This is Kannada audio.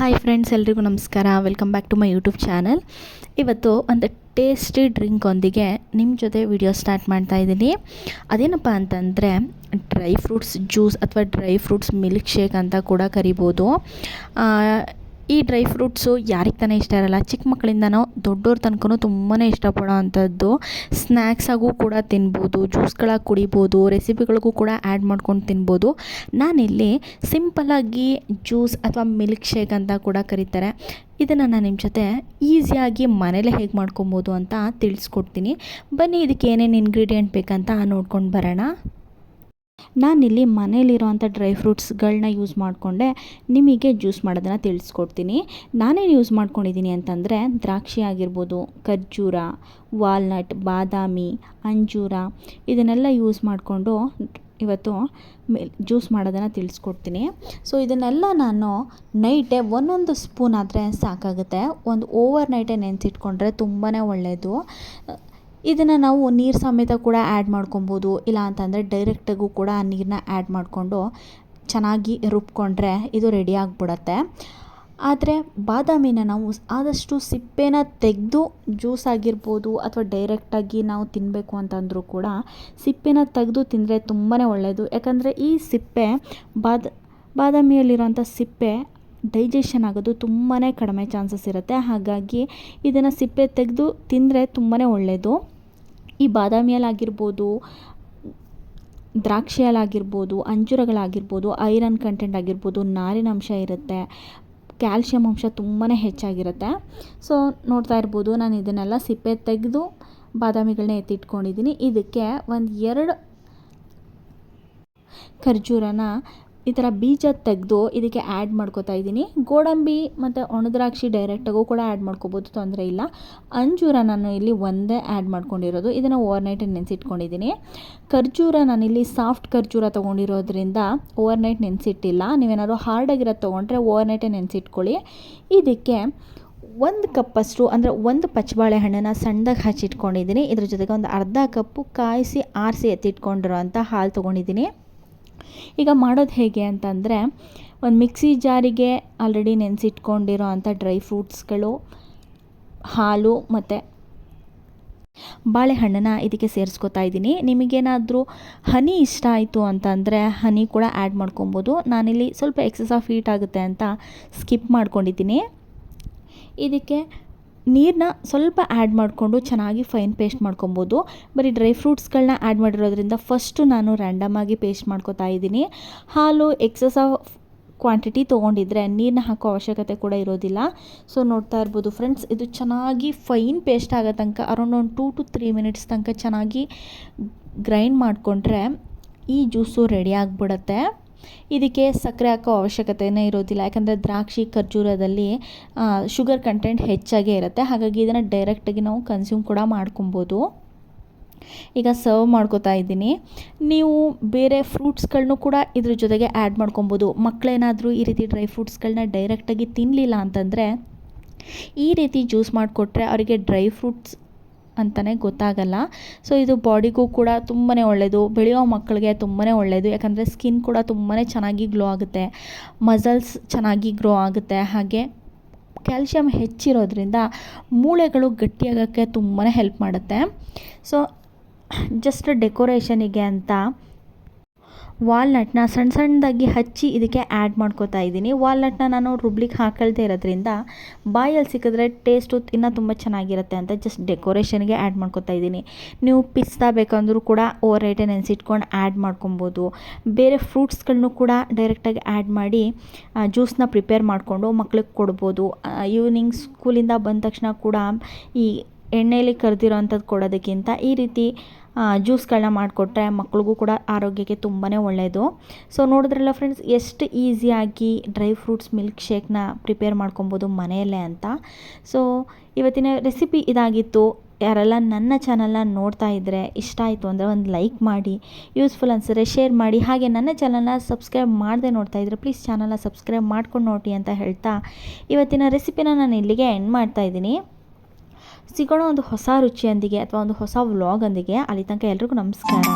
ಹಾಯ್ ಫ್ರೆಂಡ್ಸ್ ಎಲ್ರಿಗೂ ನಮಸ್ಕಾರ. Welcome back to my YouTube channel ಇವತ್ತು ಒಂದು ಟೇಸ್ಟಿ ಡ್ರಿಂಕೊಂದಿಗೆ ನಿಮ್ಮ ಜೊತೆ ವಿಡಿಯೋ ಸ್ಟಾರ್ಟ್ ಮಾಡ್ತಾ ಇದ್ದೀನಿ. ಅದೇನಪ್ಪ ಅಂತಂದರೆ ಡ್ರೈ ಫ್ರೂಟ್ಸ್ ಜ್ಯೂಸ್ ಅಥವಾ ಡ್ರೈ ಫ್ರೂಟ್ಸ್ ಮಿಲ್ಕ್ ಶೇಕ್ ಅಂತ ಕೂಡ ಕರಿಬೋದು. ಈ ಡ್ರೈ ಫ್ರೂಟ್ಸು ಯಾರಿಗೆ ತಾನೇ ಇಷ್ಟ ಇರಲ್ಲ ಚಿಕ್ಕ ಮಕ್ಕಳಿಂದನೋ ದೊಡ್ಡವ್ರ ತನಕ ತುಂಬಾ ಇಷ್ಟಪಡೋ ಅಂಥದ್ದು ಸ್ನ್ಯಾಕ್ಸಾಗೂ ಕೂಡ ತಿನ್ಬೋದು, ಜ್ಯೂಸ್ಗಳಾಗಿ ಕುಡಿಬೋದು, ರೆಸಿಪಿಗಳಿಗೂ ಕೂಡ ಆ್ಯಡ್ ಮಾಡ್ಕೊಂಡು ತಿನ್ಬೋದು. ನಾನಿಲ್ಲಿ ಸಿಂಪಲ್ಲಾಗಿ ಜ್ಯೂಸ್ ಅಥವಾ ಮಿಲ್ಕ್ ಶೇಕ್ ಅಂತ ಕೂಡ ಕರೀತಾರೆ. ಇದನ್ನು ನಾನು ನಿಮ್ಮ ಜೊತೆ ಈಸಿಯಾಗಿ ಮನೇಲೇ ಹೇಗೆ ಮಾಡ್ಕೊಬೋದು ಅಂತ ತಿಳಿಸ್ಕೊಡ್ತೀನಿ. ಬನ್ನಿ, ಇದಕ್ಕೆ ಏನೇನು ಇಂಗ್ರೀಡಿಯೆಂಟ್ ಬೇಕಂತ ನೋಡ್ಕೊಂಡು ಬರೋಣ. ನಾನಿಲ್ಲಿ ಮನೇಲಿರೋವಂಥ ಡ್ರೈ ಫ್ರೂಟ್ಸ್ಗಳನ್ನ ಯೂಸ್ ಮಾಡಿಕೊಂಡೆ, ನಿಮಗೆ ಜ್ಯೂಸ್ ಮಾಡೋದನ್ನು ತಿಳಿಸ್ಕೊಡ್ತೀನಿ. ನಾನೇನು ಯೂಸ್ ಮಾಡ್ಕೊಂಡಿದ್ದೀನಿ ಅಂತಂದರೆ ದ್ರಾಕ್ಷಿ ಆಗಿರ್ಬೋದು, ಖರ್ಜೂರ, ವಾಲ್ನಟ್, ಬಾದಾಮಿ, ಅಂಜೂರ, ಇದನ್ನೆಲ್ಲ ಯೂಸ್ ಮಾಡಿಕೊಂಡು ಇವತ್ತು ಜ್ಯೂಸ್ ಮಾಡೋದನ್ನು ತಿಳಿಸ್ಕೊಡ್ತೀನಿ. ಸೊ, ಇದನ್ನೆಲ್ಲ ನಾನು ನೈಟೇ ಒಂದೊಂದು ಸ್ಪೂನ್ ಆದರೆ ಸಾಕಾಗುತ್ತೆ. ಒಂದು ಓವರ್ ನೈಟೇ ನೆನೆಸಿಟ್ಕೊಂಡ್ರೆ ತುಂಬಾ ಒಳ್ಳೆಯದು ಇದನ್ನು ನಾವು ನೀರು ಸಮೇತ ಕೂಡ ಆ್ಯಡ್ ಮಾಡ್ಕೊಬೋದು. ಇಲ್ಲ ಅಂತಂದರೆ ಡೈರೆಕ್ಟಾಗೂ ಕೂಡ ಆ ನೀರನ್ನ ಆ್ಯಡ್ ಮಾಡಿಕೊಂಡು ಚೆನ್ನಾಗಿ ರುಬ್ಕೊಂಡ್ರೆ ಇದು ರೆಡಿ ಆಗಿಬಿಡತ್ತೆ. ಆದರೆ ಬಾದಾಮಿನ ನಾವು ಆದಷ್ಟು ಸಿಪ್ಪೆನ ತೆಗೆದು ಜ್ಯೂಸ್ ಆಗಿರ್ಬೋದು ಅಥವಾ ಡೈರೆಕ್ಟಾಗಿ ನಾವು ತಿನ್ನಬೇಕು ಅಂತಂದರೂ ಕೂಡ ಸಿಪ್ಪೆನ ತೆಗೆದು ತಿಂದರೆ ತುಂಬಾ ಒಳ್ಳೆಯದು ಯಾಕಂದರೆ ಈ ಸಿಪ್ಪೆ ಬಾದ ಬಾದಾಮಿಯಲ್ಲಿರೋಂಥ ಸಿಪ್ಪೆ ಡೈಜೆಷನ್ ಆಗೋದು ತುಂಬಾ ಕಡಿಮೆ ಚಾನ್ಸಸ್ ಇರುತ್ತೆ. ಹಾಗಾಗಿ ಇದನ್ನು ಸಿಪ್ಪೆ ತೆಗೆದು ತಿಂದರೆ ತುಂಬಾ ಒಳ್ಳೆಯದು ಈ ಬಾದಾಮಿಯಲ್ಲಾಗಿರ್ಬೋದು ದ್ರಾಕ್ಷಿಯಲ್ಲಾಗಿರ್ಬೋದು ಅಂಜೂರಗಳಾಗಿರ್ಬೋದು, ಐರನ್ ಕಂಟೆಂಟ್ ಆಗಿರ್ಬೋದು ನಾರಿನಂಶ ಇರುತ್ತೆ. ಕ್ಯಾಲ್ಶಿಯಂ ಅಂಶ ತುಂಬಾ ಹೆಚ್ಚಾಗಿರುತ್ತೆ. ಸೊ ನೋಡ್ತಾ ಇರ್ಬೋದು, ನಾನು ಇದನ್ನೆಲ್ಲ ಸಿಪ್ಪೆ ತೆಗೆದು ಬಾದಾಮಿಗಳನ್ನ ಎತ್ತಿಟ್ಕೊಂಡಿದ್ದೀನಿ ಇದಕ್ಕೆ ಒಂದು ಎರಡು ಖರ್ಜೂರನ ಈ ಥರ ಬೀಜ ತೆಗೆದು ಇದಕ್ಕೆ ಆ್ಯಡ್ ಮಾಡ್ಕೋತಾ ಇದ್ದೀನಿ. ಗೋಡಂಬಿ ಮತ್ತು ಒಣದ್ರಾಕ್ಷಿ ಡೈರೆಕ್ಟಾಗೂ ಕೂಡ ಆ್ಯಡ್ ಮಾಡ್ಕೋಬೋದು, ತೊಂದರೆ ಇಲ್ಲ. ಅಂಜೂರ ನಾನು ಇಲ್ಲಿ ಒಂದೇ ಆ್ಯಡ್ ಮಾಡ್ಕೊಂಡಿರೋದು. ಇದನ್ನು ಓವರ್ ನೈಟ್ ನೆನೆಸಿಟ್ಕೊಂಡಿದ್ದೀನಿ. ಖರ್ಜೂರ ನಾನಿಲ್ಲಿ ಸಾಫ್ಟ್ ಖರ್ಜೂರ ತೊಗೊಂಡಿರೋದ್ರಿಂದ ಓವರ್ ನೈಟ್ ನೆನೆಸಿಟ್ಟಿಲ್ಲ. ನೀವೇನಾದ್ರು ಹಾರ್ಡಾಗಿರೋದು ತೊಗೊಂಡ್ರೆ ಓವರ್ ನೈಟೇ ನೆನೆಸಿಟ್ಕೊಳ್ಳಿ. ಇದಕ್ಕೆ ಒಂದು ಕಪ್ಪಷ್ಟು ಅಂದರೆ ಒಂದು ಪಚ್ಚಬಾಳೆಹಣ್ಣನ್ನು ಸಣ್ಣದಾಗಿ ಹಚ್ಚಿಟ್ಕೊಂಡಿದ್ದೀನಿ. ಇದ್ರ ಜೊತೆಗೆ ಒಂದು ಅರ್ಧ ಕಪ್ಪು ಕಾಯಿಸಿ ಆರಿಸಿ ಎತ್ತಿಟ್ಕೊಂಡಿರೋ ಅಂಥ ಹಾಲು ತೊಗೊಂಡಿದ್ದೀನಿ. ಈಗ ಮಾಡೋದು ಹೇಗೆ ಅಂತಂದರೆ, ಒಂದು ಮಿಕ್ಸಿ ಜಾರಿಗೆ ಆಲ್ರೆಡಿ ನೆನೆಸಿಟ್ಕೊಂಡಿರೋ ಅಂಥ ಡ್ರೈ ಫ್ರೂಟ್ಸ್ಗಳು ಹಾಲು ಮತ್ತು ಬಾಳೆಹಣ್ಣನ್ನು ಇದಕ್ಕೆ ಸೇರಿಸ್ಕೊತಾ ಇದ್ದೀನಿ ನಿಮಗೇನಾದರೂ ಹನಿ ಇಷ್ಟ ಆಯಿತು ಅಂತಂದರೆ ಹನಿ ಕೂಡ ಆ್ಯಡ್ ಮಾಡ್ಕೊಬೋದು. ನಾನಿಲ್ಲಿ ಸ್ವಲ್ಪ ಎಕ್ಸಸ್ ಆಫ್ ಹೀಟ್ ಆಗುತ್ತೆ ಅಂತ ಸ್ಕಿಪ್ ಮಾಡ್ಕೊಂಡಿದ್ದೀನಿ. ಇದಕ್ಕೆ ನೀರನ್ನ ಸ್ವಲ್ಪ ಆ್ಯಡ್ ಮಾಡಿಕೊಂಡು ಚೆನ್ನಾಗಿ ಫೈನ್ ಪೇಸ್ಟ್ ಮಾಡ್ಕೊಬೋದು. ಬರೀ ಡ್ರೈ ಫ್ರೂಟ್ಸ್ಗಳನ್ನ ಆ್ಯಡ್ ಮಾಡಿರೋದ್ರಿಂದ ಫಸ್ಟು ನಾನು ರ್ಯಾಂಡಮ್ ಆಗಿ ಪೇಸ್ಟ್ ಮಾಡ್ಕೋತಾ ಇದ್ದೀನಿ. ಹಾಲು ಎಕ್ಸಸ್ ಕ್ವಾಂಟಿಟಿ ತೊಗೊಂಡಿದ್ರೆ ನೀರನ್ನ ಹಾಕೋ ಅವಶ್ಯಕತೆ ಕೂಡ ಇರೋದಿಲ್ಲ. ಸೊ ನೋಡ್ತಾ ಇರ್ಬೋದು ಫ್ರೆಂಡ್ಸ್ ಇದು ಚೆನ್ನಾಗಿ ಫೈನ್ ಪೇಸ್ಟ್ ಆಗೋ ತನಕ ಅರೌಂಡ್ ಒಂದು ಟೂ ಟು ತ್ರೀ ಮಿನಿಟ್ಸ್ ತನಕ ಚೆನ್ನಾಗಿ ಗ್ರೈಂಡ್ ಮಾಡಿಕೊಂಡ್ರೆ ಈ ಜ್ಯೂಸು ರೆಡಿ ಆಗಿಬಿಡತ್ತೆ. ಇದಕ್ಕೆ ಸಕ್ಕರೆ ಹಾಕೋ ಅವಶ್ಯಕತೆಯೇ ಇರೋದಿಲ್ಲ. ಯಾಕಂದರೆ ದ್ರಾಕ್ಷಿ ಖರ್ಜೂರದಲ್ಲಿ ಶುಗರ್ ಕಂಟೆಂಟ್ ಹೆಚ್ಚಾಗೇ ಇರುತ್ತೆ. ಹಾಗಾಗಿ ಇದನ್ನು ಡೈರೆಕ್ಟಾಗಿ ನಾವು ಕನ್ಸ್ಯೂಮ್ ಕೂಡ ಮಾಡ್ಕೊಬೋದು. ಈಗ ಸರ್ವ್ ಮಾಡ್ಕೋತಾ ಇದ್ದೀನಿ. ನೀವು ಬೇರೆ ಫ್ರೂಟ್ಸ್ಗಳನ್ನೂ ಕೂಡ ಇದ್ರ ಜೊತೆಗೆ ಆ್ಯಡ್ ಮಾಡ್ಕೊಬೋದು. ಮಕ್ಕಳೇನಾದರೂ ಈ ರೀತಿ ಡ್ರೈ ಫ್ರೂಟ್ಸ್ಗಳನ್ನ ಡೈರೆಕ್ಟಾಗಿ ತಿನ್ನಲಿಲ್ಲ ಅಂತಂದರೆ, ಈ ರೀತಿ ಜ್ಯೂಸ್ ಮಾಡಿಕೊಟ್ರೆ ಅವರಿಗೆ ಡ್ರೈ ಫ್ರೂಟ್ಸ್ ಅಂತಲೇ ಗೊತ್ತಾಗಲ್ಲ. ಸೊ ಇದು ಬಾಡಿಗೂ ಕೂಡ ತುಂಬಾ ಒಳ್ಳೆಯದು ಬೆಳೆಯೋ ಮಕ್ಕಳಿಗೆ ತುಂಬಾ ಒಳ್ಳೆಯದು ಯಾಕಂದರೆ ಸ್ಕಿನ್ ಕೂಡ ತುಂಬಾ ಚೆನ್ನಾಗಿ ಗ್ಲೋ ಆಗುತ್ತೆ. ಮಸಲ್ಸ್ ಚೆನ್ನಾಗಿ ಗ್ರೋ ಆಗುತ್ತೆ. ಹಾಗೆ ಕ್ಯಾಲ್ಶಿಯಂ ಹೆಚ್ಚಿರೋದ್ರಿಂದ ಮೂಳೆಗಳು ಗಟ್ಟಿಯಾಗೋಕ್ಕೆ ತುಂಬಾ ಹೆಲ್ಪ್ ಮಾಡುತ್ತೆ. ಸೊ ಜಸ್ಟ್ ಡೆಕೋರೇಷನಿಗೆ ಅಂತ ವಾಲ್ನಟ್ನ ಸಣ್ಣ ಸಣ್ಣದಾಗಿ ಹಚ್ಚಿ ಇದಕ್ಕೆ ಆ್ಯಡ್ ಮಾಡ್ಕೋತಾ ಇದ್ದೀನಿ. ವಾಲ್ನಟ್ನ ನಾನು ರುಬ್ಲಿಕ್ಕೆ ಹಾಕಲ್ದೇ ಇರೋದ್ರಿಂದ ಬಾಯಲ್ಲಿ ಸಿಕ್ಕಿದ್ರೆ ಟೇಸ್ಟು ಇನ್ನೂ ತುಂಬ ಚೆನ್ನಾಗಿರುತ್ತೆ ಅಂತ ಜಸ್ಟ್ ಡೆಕೋರೇಷನ್ಗೆ ಆ್ಯಡ್ ಮಾಡ್ಕೋತಾ ಇದ್ದೀನಿ. ನೀವು ಪಿಸ್ತಾ ಬೇಕಂದ್ರೂ ಕೂಡ ಓವರ್ ನೈಟೇ ನೆನೆಸಿಟ್ಕೊಂಡು ಆ್ಯಡ್ ಮಾಡ್ಕೊಬೋದು ಬೇರೆ ಫ್ರೂಟ್ಸ್ಗಳನ್ನೂ ಕೂಡ ಡೈರೆಕ್ಟಾಗಿ ಆ್ಯಡ್ ಮಾಡಿ ಜ್ಯೂಸನ್ನ ಪ್ರಿಪೇರ್ ಮಾಡಿಕೊಂಡು ಮಕ್ಳಿಗೆ ಕೊಡ್ಬೋದು. ಈವ್ನಿಂಗ್ ಸ್ಕೂಲಿಂದ ಬಂದ ತಕ್ಷಣ ಕೂಡ ಈ ಎಣ್ಣೆಯಲ್ಲಿ ಕರೆದಿರೋ ಅಂಥದ್ದು ಕೊಡೋದಕ್ಕಿಂತ ಈ ರೀತಿ ಜ್ಯೂಸ್ಗಳನ್ನ ಮಾಡಿಕೊಟ್ರೆ ಮಕ್ಳಿಗೂ ಕೂಡ ಆರೋಗ್ಯಕ್ಕೆ ತುಂಬಾ ಒಳ್ಳೆಯದು ಸೊ ನೋಡಿದ್ರಲ್ಲ ಫ್ರೆಂಡ್ಸ್ ಎಷ್ಟು ಈಸಿಯಾಗಿ ಡ್ರೈ ಫ್ರೂಟ್ಸ್ ಮಿಲ್ಕ್ ಶೇಕ್ನ ಪ್ರಿಪೇರ್ ಮಾಡ್ಕೊಬೋದು ಮನೆಯಲ್ಲೇ ಅಂತ. ಸೊ ಇವತ್ತಿನ ರೆಸಿಪಿ ಇದಾಗಿತ್ತು. ಯಾರೆಲ್ಲ ನನ್ನ ಚಾನಲ್ನ ನೋಡ್ತಾ ಇದ್ದರೆ ಇಷ್ಟ ಆಯಿತು ಅಂದರೆ ಒಂದು ಲೈಕ್ ಮಾಡಿ ಯೂಸ್ಫುಲ್ ಅನಿಸಿದ್ರೆ ಶೇರ್ ಮಾಡಿ. ಹಾಗೆ ನನ್ನ ಚಾನಲ್ನ ಸಬ್ಸ್ಕ್ರೈಬ್ ಮಾಡದೆ ನೋಡ್ತಾ ಇದ್ದರೆ ಪ್ಲೀಸ್ ಚಾನಲ್ನ ಸಬ್ಸ್ಕ್ರೈಬ್ ಮಾಡ್ಕೊಂಡು ನೋಡಿ ಅಂತ ಹೇಳ್ತಾ ಇವತ್ತಿನ ರೆಸಿಪಿನ ನಾನು ಇಲ್ಲಿಗೆ ಎಂಡ್ ಮಾಡ್ತಾ ಇದ್ದೀನಿ. ಸಿಗೋಣ ಒಂದು ಹೊಸ ರುಚಿಯೊಂದಿಗೆ ಅಥವಾ ಒಂದು ಹೊಸ ವ್ಲಾಗೊಂದಿಗೆ ಅಲ್ಲಿ ತನಕ ಎಲ್ರಿಗೂ ನಮಸ್ಕಾರ.